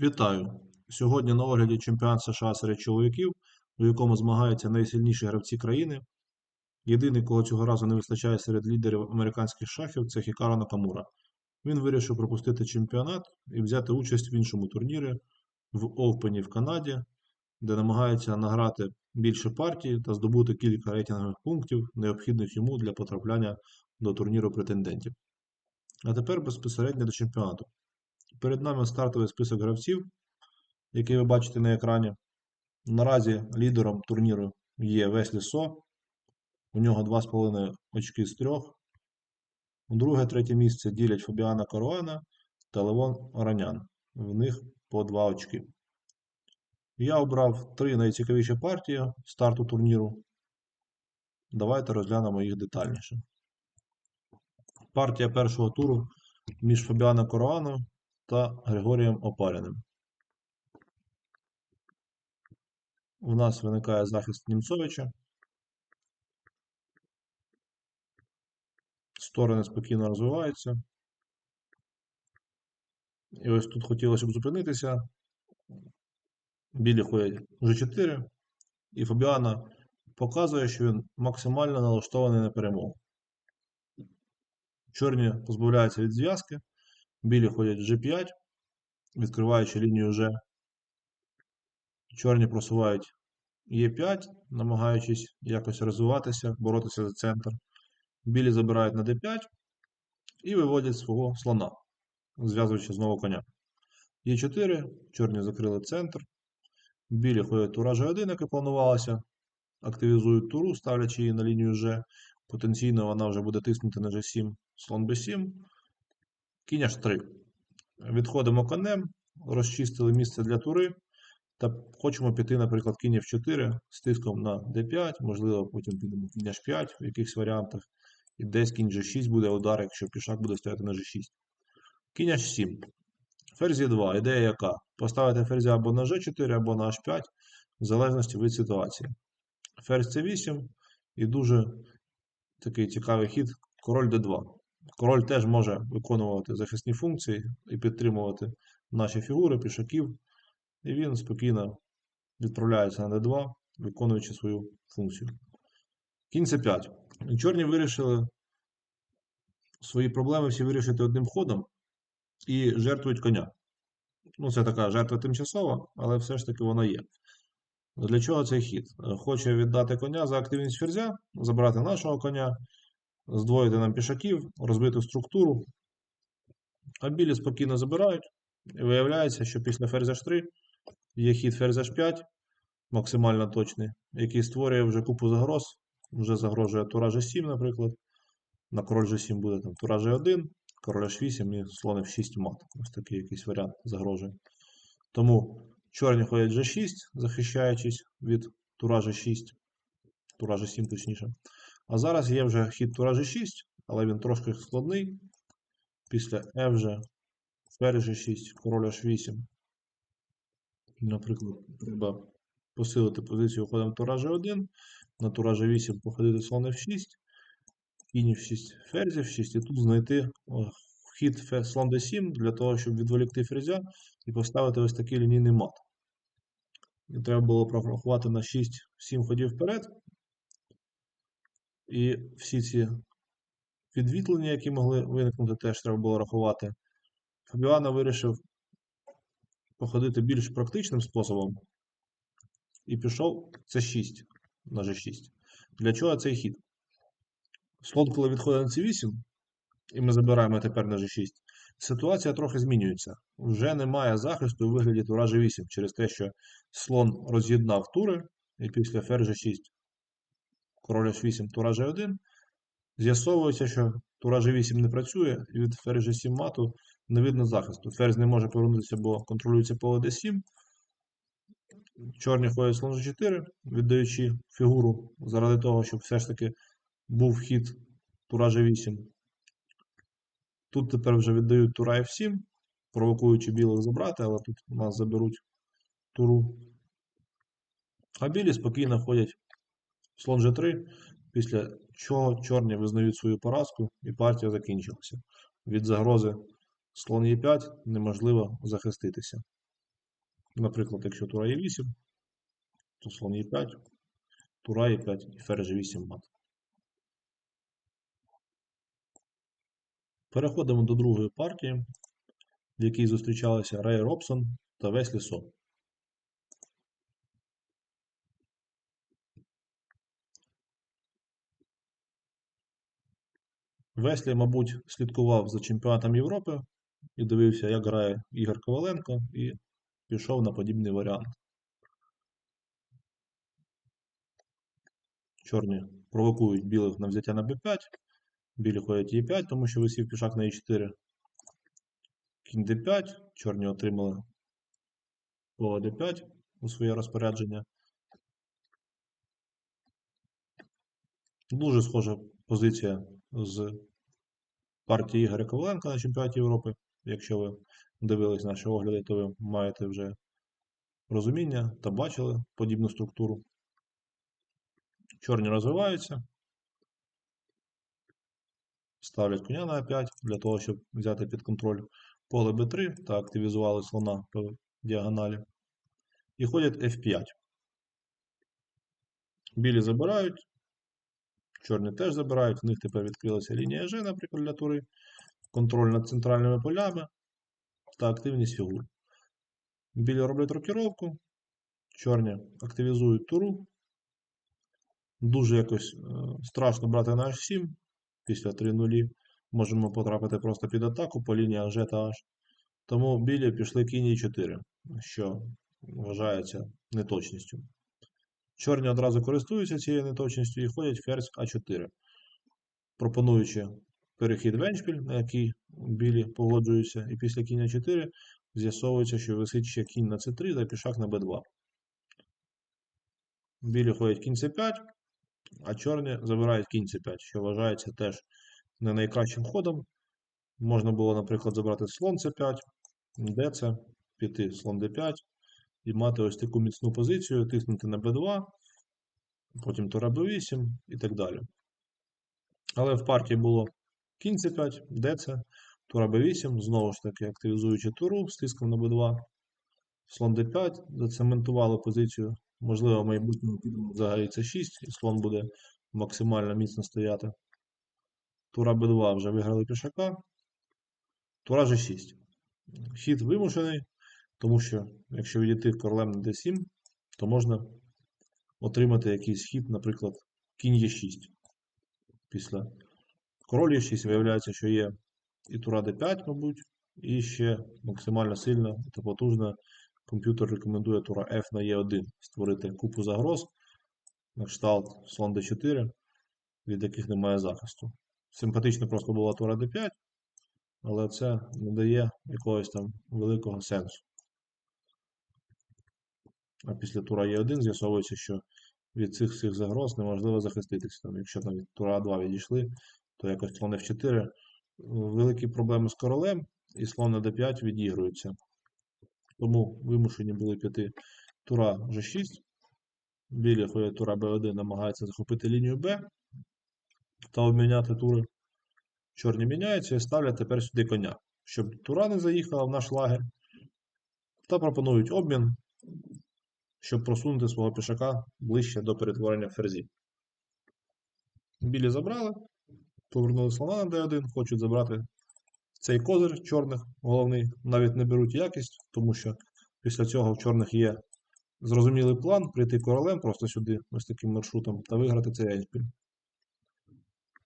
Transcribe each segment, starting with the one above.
Вітаю! Сьогодні на огляді чемпіонат США серед чоловіків, у якому змагаються найсильніші гравці країни. Єдиний, кого цього разу не вистачає серед лідерів американських шахів, це Хікаро Накамура. Він вирішив пропустити чемпіонат і взяти участь в іншому турнірі в Овпені в Канаді, де намагається награти більше партій та здобути кілька рейтингових пунктів, необхідних йому для потрапляння до турніру претендентів. А тепер безпосередньо до чемпіонату. Перед нами стартовий список гравців, який ви бачите на екрані. Наразі лідером турніру є Веслі Со. У нього 2,5 очки з 3. Друге, третє місце ділять Фабіана Каруана та Левон Ранян. В них по 2 очки. Я обрав три найцікавіші партії старту турніру. Давайте розглянемо їх детальніше. Партія першого туру між Фабіаном Каруаном та Григорієм Опаріним. У нас виникає захист Німцовича. Сторони спокійно розвиваються. І ось тут хотілося б зупинитися. Білі ходять G4, і Фабіана показує, що він максимально налаштований на перемогу. Чорні позбавляються від зв'язки. Білі ходять G5, відкриваючи лінію G. Чорні просувають Е5, намагаючись якось розвиватися, боротися за центр. Білі забирають на D5 і виводять свого слона, зв'язуючи знову коня. Е4, чорні закрили центр. Білі ходять тура G1, як і планувалося. Активізують туру, ставлячи її на лінію G. Потенційно вона вже буде тиснути на G7, слон B7. Кінь H3. Відходимо конем, розчистили місце для тури. Та хочемо піти, наприклад, кінь F4 з тиском на D5, можливо, потім підемо кінь H5 в якихось варіантах. І десь кінь G6 буде удар, якщо пішак буде стояти на G6. Кінь H7. Ферзі 2. Ідея яка? Поставити ферзя або на G4, або на H5, в залежності від ситуації. Ферзь C8 і дуже такий цікавий хід король D2. Король теж може виконувати захисні функції і підтримувати наші фігури, пішаків. І він спокійно відправляється на D2, виконуючи свою функцію. Кінь С5. Чорні вирішили свої проблеми всі вирішити одним ходом і жертвують коня. Ну, це така жертва тимчасова, але все ж таки вона є. Для чого цей хід? Хоче віддати коня за активність ферзя, забрати нашого коня, здвоїти нам пішаків, розбити структуру. А білі спокійно забирають. І виявляється, що після ферзя H3 є хід ферзь H5, максимально точний, який створює вже купу загроз. Вже загрожує тура G7, наприклад. На король G7 буде там тура G1, король H8 і слон F6 мат. Ось такий якийсь варіант загрожує. Тому чорні ходять G6, захищаючись від тура G6, тура G7 точніше. А зараз є вже хід тура G6, але він трошки складний. Після F вже ферзь G6, король H8. Наприклад, треба посилити позицію ходом тура G1, на тура G8 походити слон F6, кінь F6, ферзь F6, і тут знайти вхід слон D7 для того, щоб відволікти ферзя і поставити ось такий лінійний мат. І треба було прорахувати на 6-7 ходів вперед. І всі ці відвітлення, які могли виникнути, теж треба було рахувати. Фабіано вирішив походити більш практичним способом. І пішов це 6 на G6. Для чого цей хід? Слон, коли відходить на C8, і ми забираємо тепер на G6, ситуація трохи змінюється. Вже немає захисту у вигляді тура G8 через те, що слон роз'єднав тури, і після ферзь G6, король H8, тура G1. З'ясовується, що тура G8 не працює, і від ферзь G7 мату не видно захисту. Ферзь не може повернутися, бо контролюється поле D7. Чорні ходять слон G4, віддаючи фігуру заради того, щоб все ж таки був хід тура G8. Тут тепер вже віддають тура F7, провокуючи білих забрати, але тут у нас заберуть туру. А білі спокійно ходять слон G3, після чого чорні визнають свою поразку і партія закінчилася. Від загрози слон Е5 неможливо захиститися. Наприклад, якщо тура є 8, то слон є 5, тура є 5 і ферзь 8 мат. Переходимо до другої партії, в якій зустрічалися Рей Робсон та Веслі Сон. Веслі, мабуть, слідкував за чемпіонатом Європи і дивився, як грає Ігор Коваленко, і пішов на подібний варіант. Чорні провокують білих на взяття на b5. Білі ходять e5, тому що висів пішак на e4. Кінь d5. Чорні отримали по d5 у своє розпорядження. Дуже схожа позиція з партії Ігоря Коваленка на чемпіонаті Європи. Якщо ви дивились наші огляди, то ви маєте вже розуміння та бачили подібну структуру. Чорні розвиваються. Ставлять коня на А5 для того, щоб взяти під контроль поле Б3 та активізували слона по діагоналі. І ходять F5. Білі забирають. Чорні теж забирають. В них тепер відкрилася лінія G, наприклад, для тури. Контроль над центральними полями та активність фігур. Білі роблять рокіровку. Чорні активізують туру. Дуже якось е, страшно брати на H7 після 3-0. Можемо потрапити просто під атаку по лініях G та H. Тому білі пішли кінь 4, що вважається неточністю. Чорні одразу користуються цією неточністю і ходять ферзь А4, пропонуючи перехід в еншпіль, на який білі погоджуються, і після кінь А4 з'ясовується, що висить ще кінь на С3 та пішак на Б2. Білі ходять кінь С5, а чорні забирають кінь С5, що вважається теж не найкращим ходом. Можна було, наприклад, забрати слон С5, ДЦ, піти слон Д5 і мати ось таку міцну позицію, тиснути на Б2, потім тура Б8 і так далі. Але в партії було кінь С5, ДЦ, тура Б8, знову ж таки активізуючи туру з тиском на Б2, слон Д5, зацементували позицію. Можливо, в майбутньому підемо взагалі С6, і слон буде максимально міцно стояти. Тура Б2 вже виграли пішака. Тура G6. Хід вимушений, тому що якщо відійти королем на D7, то можна отримати якийсь хід, наприклад, кінь Е6. Після король Е6 виявляється, що є і тура D5, мабуть, і ще максимально сильна та потужна. Комп'ютер рекомендує тура F на E1 створити купу загроз на кшталт слон D4, від яких немає захисту. Симпатично просто була тура D5, але це не дає якогось там великого сенсу. А після тура Е1 з'ясовується, що від цих всіх загроз неможливо захиститися. Там, якщо там від тура 2 відійшли, то якось слон F4. Великі проблеми з королем, і слон на D5 відігруються. Тому вимушені були піти тура G6. Білі ходять тура B1, намагаються захопити лінію B та обміняти тури. Чорні міняються і ставлять тепер сюди коня, щоб тура не заїхала в наш лагер. Та пропонують обмін, щоб просунути свого пішака ближче до перетворення ферзі. Білі забрали, повернули слона на d1, хочуть забрати цей козир чорних головний, навіть не беруть якість, тому що після цього в чорних є зрозумілий план прийти королем просто сюди, ось таким маршрутом, та виграти цей еншпіль.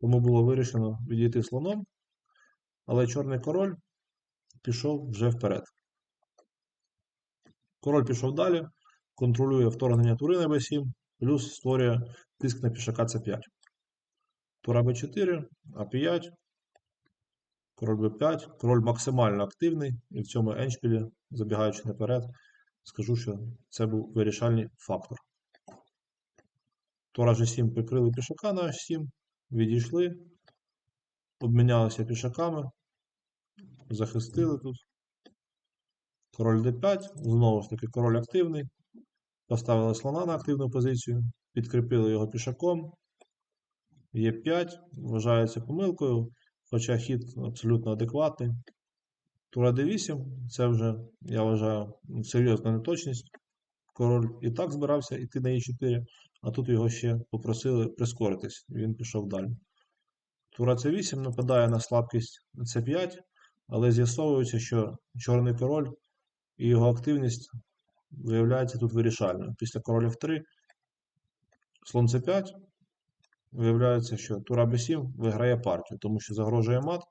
Тому було вирішено відійти слоном, але чорний король пішов вже вперед. Король пішов далі, контролює вторгнення тури на b7, плюс створює тиск на пішака c5. Тура b4, а5, король b5, король максимально активний, і в цьому еншпілі, забігаючи наперед, скажу, що це був вирішальний фактор. Тура g7 прикрили пішака на h7, відійшли, обмінялися пішаками, захистили тут. Король d5, знову ж таки, король активний. Поставили слона на активну позицію, підкріпили його пішаком. Е5 вважається помилкою, хоча хід абсолютно адекватний. Тура d8, це вже, я вважаю, серйозна неточність. Король і так збирався йти на e4, а тут його ще попросили прискоритись, він пішов далі. Тура c8 нападає на слабкість c5, але з'ясовується, що чорний король і його активність виявляється тут вирішальною. Після короля f3, слон c5, виявляється, що тура b7 виграє партію, тому що загрожує мат,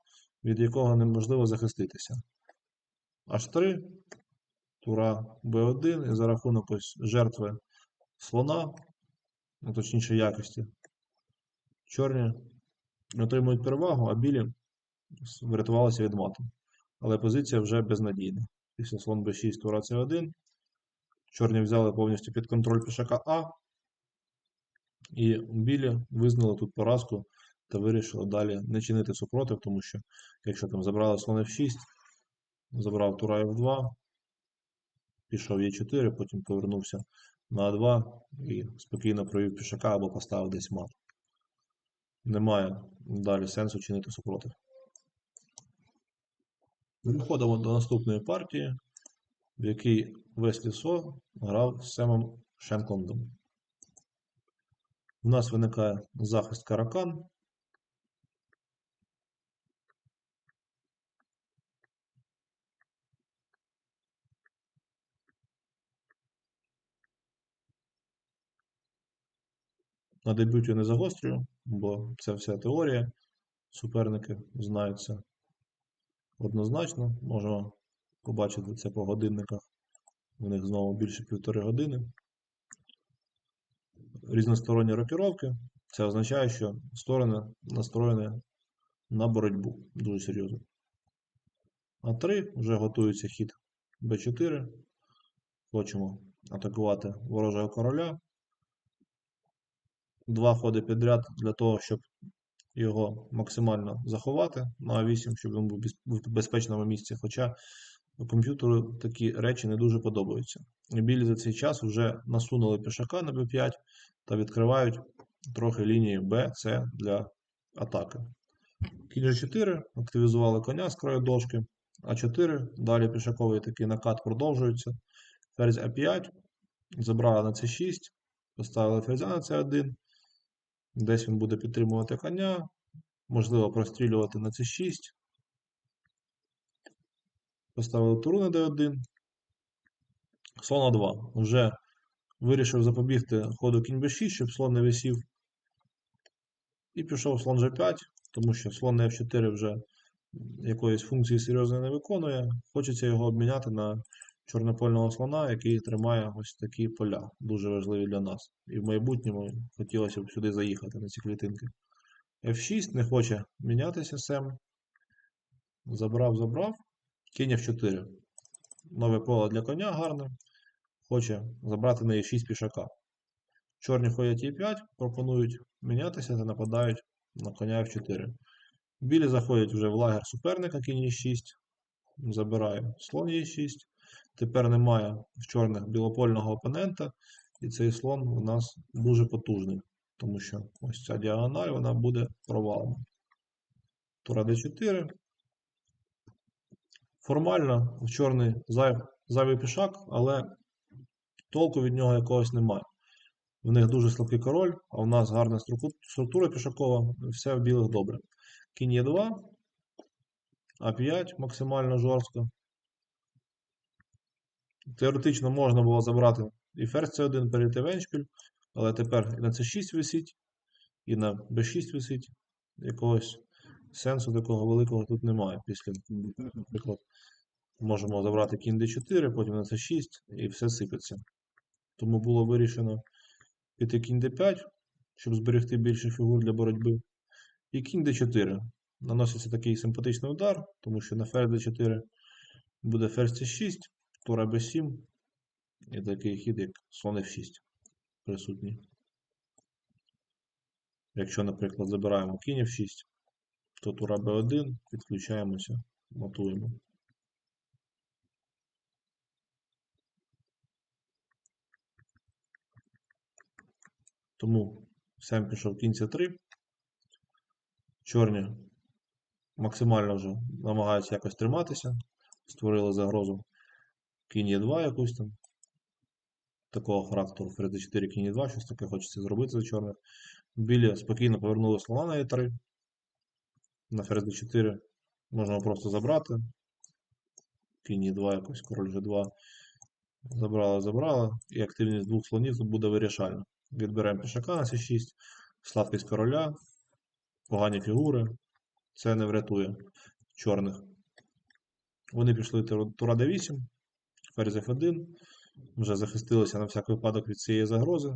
від якого неможливо захиститися. H3, тура b1, і за рахунок ось жертви слона, ну, точніше якості, чорні отримують перевагу, а білі врятувалися від мату. Але позиція вже безнадійна. Після слон b6, тура c1. Чорні взяли повністю під контроль пішака А. І білі визнали тут поразку та вирішили далі не чинити супротив, тому що якщо там забрали слон f6, забрав тура f2, пішов e4, потім повернувся на a2 і спокійно провів пішака або поставив десь мат. Немає далі сенсу чинити супротив. Переходимо до наступної партії, в якій Веслі Со грав з Семом Шенкландом. У нас виникає захист каракан. На дебюті не загострюю, бо це вся теорія. Суперники знають це однозначно. Можемо побачити це по годинниках. У них знову більше півтори години. Різносторонні рокіровки. Це означає, що сторони настроєні на боротьбу дуже серйозно. А3 вже готується хід Б4. Хочемо атакувати ворожого короля. Два ходи підряд для того, щоб його максимально заховати на А8, щоб він був в безпечному місці. Хоча комп'ютеру такі речі не дуже подобаються. Білі за цей час вже насунули пішака на b5 та відкривають трохи лінії Б, С для атаки. Кінь G4 активізували коня з краю дошки, А4, далі пішаковий такий накат продовжується. Ферзь А5, забрали на С6, поставили ферзя на С1. Десь він буде підтримувати коня, можливо, прострілювати на С6. Поставили туру на d1. Слон А2. Вже вирішив запобігти ходу кінь b6, щоб слон не висів. І пішов слон G5, тому що слон на F4 вже якоїсь функції серйозної не виконує. Хочеться його обміняти на чорнопольного слона, який тримає ось такі поля, дуже важливі для нас. І в майбутньому хотілося б сюди заїхати на ці клітинки. F6 не хоче мінятися сем. Забрав, забрав. Кінь F4. Нове поле для коня гарне. Хоче забрати на E6 пішака. Чорні ходять E5, пропонують мінятися та нападають на коня F4. Білі заходять вже в лагер суперника, кінь E6. Забирає слон E6. Тепер немає в чорних білопольного опонента, і цей слон у нас дуже потужний, тому що ось ця діагональ вона буде провалена. Тура d4. Формально в чорний зайв, зайвий пішак, але толку від нього якогось немає. В них дуже слабкий король, а в нас гарна структура пішакова, все в білих добре. Кінь є 2, А5 максимально жорстко. Теоретично можна було забрати і ферзь c1 перейти в еншпіль, але тепер і на c6 висить, і на b6 висить. Якогось сенсу такого великого тут немає. Після, наприклад, можемо забрати кінь d4, потім на c6 і все сипеться. Тому було вирішено піти кінь d5, щоб зберегти більше фігур для боротьби. І кінь d4. Наноситься такий симпатичний удар, тому що на ферзь d4 буде ферзь c6. Тура b7 і такий хід, як слон f6 присутній. Якщо, наприклад, забираємо кінь f6, то тура b1, підключаємося, матуємо. Тому сам пішов кінь c3. Чорні максимально вже намагаються якось триматися. створили загрозу. Кінь є 2 якусь там. Такого характеру. Ферзь d4, кінь є 2, щось таке хочеться зробити за чорних. Білі спокійно повернули слона на e3. На ферзь d4 можна просто забрати. Кінь 2 якось, король g2. Забрали, забрали. І активність двох слонів тут буде вирішальна. Відберемо пішака на c6, слабкість короля, погані фігури. Це не врятує чорних. Вони пішли тур- тура d8, ферзь f1. Вже захистилися на всяк випадок від цієї загрози.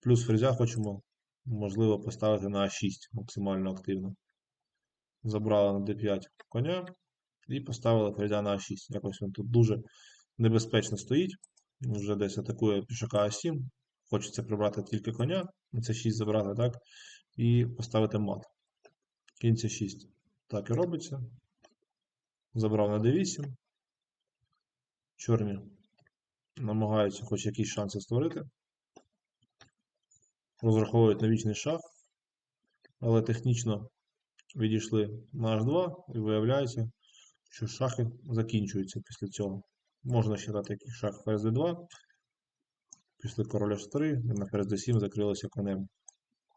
Плюс ферзя хочемо, можливо, поставити на А6 максимально активно. Забрали на d5 коня і поставили ферзя на А6. Якось він тут дуже небезпечно стоїть. Вже десь атакує пішака А7. Хочеться прибрати тільки коня, на c6 забрати, так? І поставити мат. Кінь c6. Так і робиться. Забрав на d8. Чорні намагаються хоч якісь шанси створити. Розраховують на вічний шах, але технічно відійшли на h2 і виявляється, що шахи закінчуються після цього. Можна вважати як шах ферзь d2. Після короля h3 і на ферзь d7 закрилося конем.